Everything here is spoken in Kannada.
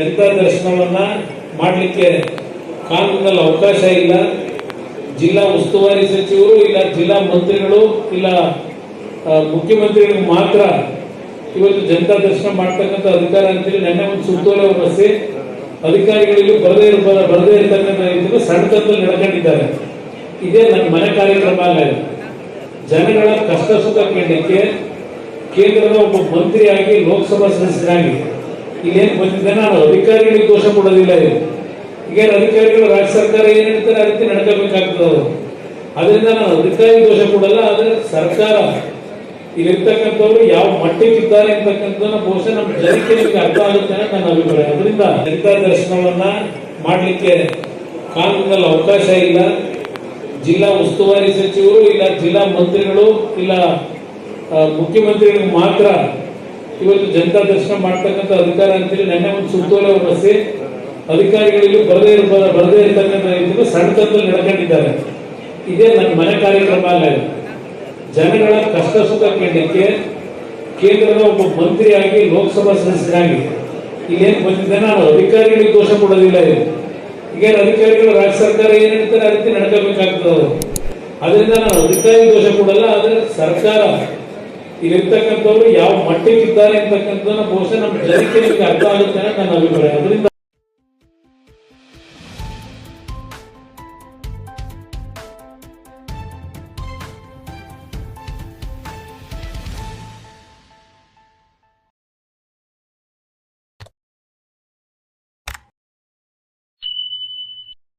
ಜನತಾ ದರ್ಶನವನ್ನ ಮಾಡಲಿಕ್ಕೆ ಕಾನೂನಲ್ಲಿ ಅವಕಾಶ ಇಲ್ಲ. ಜಿಲ್ಲಾ ಉಸ್ತುವಾರಿ ಸಚಿವರು ಇಲ್ಲ, ಜಿಲ್ಲಾ ಮಂತ್ರಿಗಳು ಇಲ್ಲ ಮುಖ್ಯಮಂತ್ರಿಗಳು ಮಾತ್ರ ಇವತ್ತು ಜನತಾ ದರ್ಶನ ಮಾಡ್ತಕ್ಕಂಥ ಅಧಿಕಾರ ಅಂತೇಳಿ ನನ್ನ ಒಂದು ಸುತ್ತೋಲೆ ಬಸ್ಸಿ ಅಧಿಕಾರಿಗಳಿಗೆ ಬರದೇ ಇರ ಬರದೇ ಇರ್ತಕ್ಕಂಥ ರೀತಿಯಲ್ಲಿ ಸಣ್ಣತನದಲ್ಲಿ ನಡ್ಕೊಂಡಿದ್ದಾರೆ. ಇದೇ ನನ್ನ ಮನೆ ಕಾರ್ಯಕ್ರಮ ಅಲ್ಲ. ಜನಗಳ ಕಷ್ಟ ಸುಖ ಕೇಳಲಿಕ್ಕೆ ಕೇಂದ್ರದ ಒಬ್ಬ ಮಂತ್ರಿಯಾಗಿ ಲೋಕಸಭಾ ಸದಸ್ಯರಾಗಿ ಇಲ್ಲೇನು ಬಂದಿದ್ದೆ ನಾನು ಅಧಿಕಾರಿಗಳಿಗೆ ದೋಷ ಕೊಡೋದಿಲ್ಲ ಈಗೇನು ಅಧಿಕಾರಿಗಳು ರಾಜ್ಯ ಸರ್ಕಾರ ಏನು ಹೇಳ್ತಾರೆ ಅದಕ್ಕೆ ನಡ್ಕೋಬೇಕಾಗ್ತದೆ ಅವರು ಅದರಿಂದ ನಾನು ಅಧಿಕಾರಿ ದೋಷ ಕೊಡಲ್ಲ, ಆದರೆ ಸರ್ಕಾರ ಇಲ್ಲಿರ್ತಕ್ಕಂಥವ್ರು ಯಾವ ಮಟ್ಟಕ್ಕಿದ್ದಾರೆ ಅಂತಕ್ಕಂಥ ಬಹುಶಃ ನಮ್ಮ ಜನಕ್ಕೆ ನಿಮಗೆ ಅರ್ಥ ಆಗುತ್ತೆ ಅಂತ ನನ್ನ ಅಭಿಪ್ರಾಯ. ಅದರಿಂದ ಜನತಾ ದರ್ಶನವನ್ನ ಮಾಡಲಿಕ್ಕೆ ಕಾನೂನಲ್ಲಿ ಅವಕಾಶ ಇಲ್ಲ. ಜಿಲ್ಲಾ ಉಸ್ತುವಾರಿ ಸಚಿವರು ಇಲ್ಲ, ಜಿಲ್ಲಾ ಮಂತ್ರಿಗಳು ಇಲ್ಲ ಮುಖ್ಯಮಂತ್ರಿಗಳು ಮಾತ್ರ ಇವತ್ತು ಜನತಾ ದರ್ಶನ ಮಾಡ್ತಕ್ಕಂಥ ಅಧಿಕಾರ ಅಂತೇಳಿ ನೆನ್ನೆ ಒಂದು ಸುತ್ತೋಲೆ ಹೊರಡಿಸಿ ಅಧಿಕಾರಿಗಳಿಗೂ ಬರದೇ ಬರದೇ ಇರ್ತಕ್ಕಂಥ ಸಣ್ಣ ಸಣ್ಣತನದಲ್ಲಿ ನಡ್ಕೊಂಡಿದ್ದಾರೆ. ಇದೇ ನನ್ನ ಮನೆ ಕಾರ್ಯಕ್ರಮ ಅಲ್ಲ ಜನಗಳ ಕಷ್ಟ ಸುಖ ಕೇಳಲಿಕ್ಕೆ ಕೇಂದ್ರದ ಒಬ್ಬ ಮಂತ್ರಿಯಾಗಿ ಲೋಕಸಭಾ ಸದಸ್ಯರಾಗಿ ಇಲ್ಲೇನು ಬಂದಿದ್ದೆ ನಾನು ಅಧಿಕಾರಿಗಳಿಗೆ ದೋಷ ಕೊಡೋದಿಲ್ಲ ಇದು. ಈಗೇನು ಅಧಿಕಾರಿಗಳು ರಾಜ್ಯ ಸರ್ಕಾರ ಏನ್ ಹೇಳ್ತಾರೆ ರೀತಿ ನಡ್ಕೋಬೇಕಾಗ್ತದೆ ಅದರಿಂದ ನಾನು ಅಧಿಕಾರಿ ದೋಷ ಕೊಡಲ್ಲ, ಆದರೆ ಸರ್ಕಾರ ಇಲ್ಲಿರ್ತಕ್ಕಂಥವ್ರು ಯಾವ ಮಟ್ಟಕ್ಕಿದ್ದಾರೆ ಅಂತಕ್ಕಂಥ ಬಹುಶಃ ನಮ್ಮ ಜನಕ್ಕೆ ನಿಮಗೆ ಅರ್ಥ ಆಗುತ್ತೆ ನನ್ನ ಅಭಿಪ್ರಾಯ. ಅದರಿಂದ